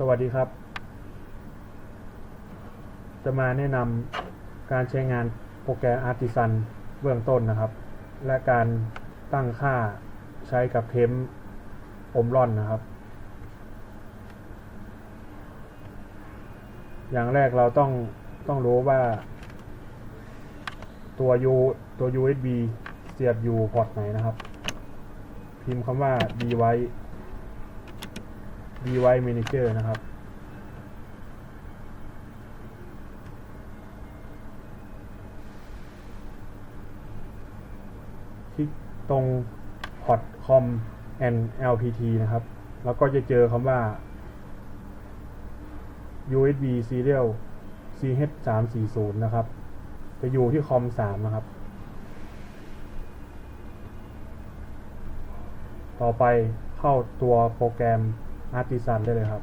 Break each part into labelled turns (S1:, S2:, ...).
S1: สวัสดีครับ จะมาแนะนำการใช้งานโปรแกรม Artisan เบื้องต้นนะครับ และการตั้งค่าใช้กับเทมอมร่อนนะครับ อย่างแรกเราต้องต้องรู้ว่า ตัว U ตัว USB เสียบอยู่พอร์ตไหนนะครับ พิมพ์คำว่า device device manager นะครับ คลิกตรง port com and lpt นะครับ แล้วก็จะเจอคำว่า USB serial ch 3 4 0 นะครับ จะอยู่ที่คอม3นะครับ ต่อไปเข้าตัวโปรแกรม Artisan ได้เลยครับ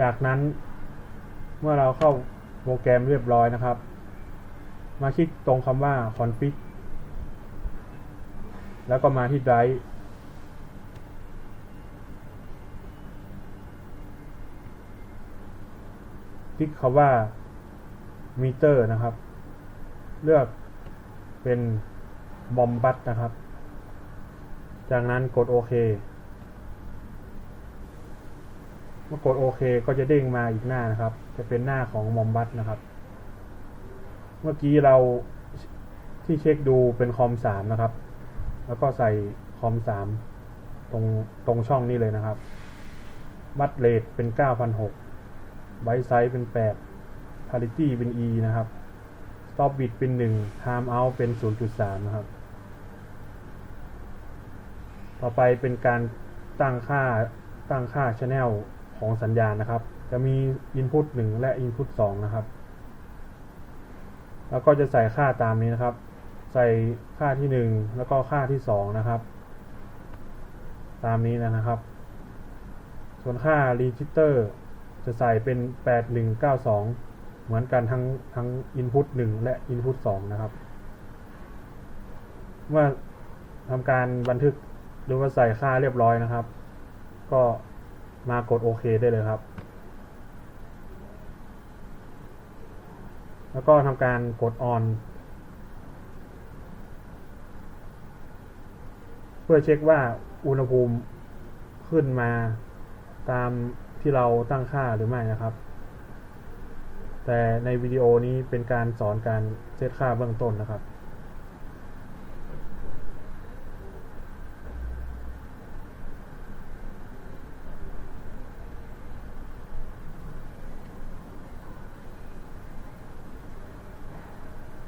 S1: จากนั้นเมื่อเราเข้าโปรแกรมเรียบร้อยนะครับ มาคลิกตรงคำว่า config แล้วก็มาที่ drive คลิกคำว่า meter นะครับ เลือกเป็น bombat นะครับ จากนั้นกดโอเค เมื่อกดโอเคก็จะเด้งมาอีกหน้านะครับ จะเป็นหน้าของมอมบัตนะครับ เมื่อกี้เราที่เช็คดูเป็นคอมสามนะครับ แล้วก็ใส่คอมสามตรงตรงช่องนี้เลยนะครับ บัตเรทเป็นเก้าพันหกไบไซส์เป็นแปดพาริตี้เป็น E นะครับ Stop bit เป็นหนึ่ง Time out เป็นศูนย์จุดสามนะครับ ต่อไปเป็นการตั้งค่าตั้งค่า Channel ของสัญญาณนะครับ จะมี Input 1 และ Input 2 นะครับ แล้วก็จะใส่ค่าตามนี้นะครับ ใส่ค่าที่ 1 แล้วก็ค่าที่ 2 นะครับ ตามนี้นะครับ ส่วนค่า Register จะใส่เป็น 8192 เหมือนกันทั้งทั้ง Input 1 และ Input 2 นะครับ เมื่อทำการบันทึกหรือว่าใส่ค่าเรียบร้อยนะครับ ก็มากดโอเคได้เลยครับ แล้วก็ทำการกด on เพื่อเช็คว่าอุณหภูมิขึ้นมาตามที่เราตั้งค่าหรือไม่นะครับ แต่ในวิดีโอนี้เป็นการสอนการเซตค่าเบื้องต้นนะครับ